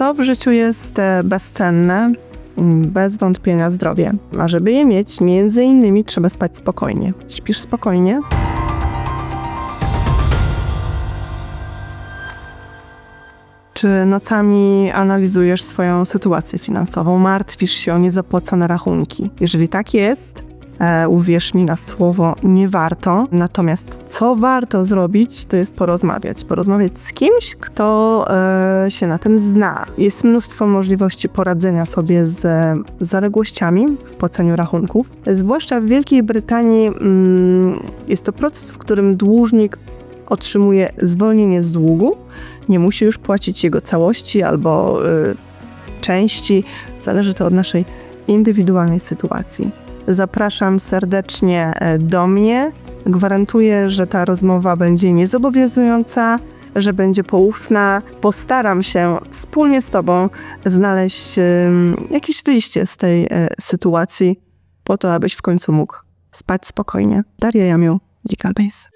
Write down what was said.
Co w życiu jest e, bezcenne? Mm, Bez wątpienia zdrowie. A żeby je mieć, między innymi trzeba spać spokojnie. Śpisz spokojnie? Czy nocami analizujesz swoją sytuację finansową? Martwisz się o niezapłacone rachunki? Jeżeli tak jest, uwierz mi na słowo, nie warto. Natomiast co warto zrobić, to jest porozmawiać. Porozmawiać z kimś, kto e, się na tym zna. Jest mnóstwo możliwości poradzenia sobie z zaległościami w płaceniu rachunków. Zwłaszcza w Wielkiej Brytanii mm, jest to proces, w którym dłużnik otrzymuje zwolnienie z długu, nie musi już płacić jego całości albo y, części. Zależy to od naszej indywidualnej sytuacji. Zapraszam serdecznie e, do mnie. Gwarantuję, że ta rozmowa będzie niezobowiązująca, że będzie poufna. Postaram się wspólnie z Tobą znaleźć jakieś wyjście z tej e, sytuacji, po to, abyś w końcu mógł spać spokojnie. Daria Jamiu, Digital Base.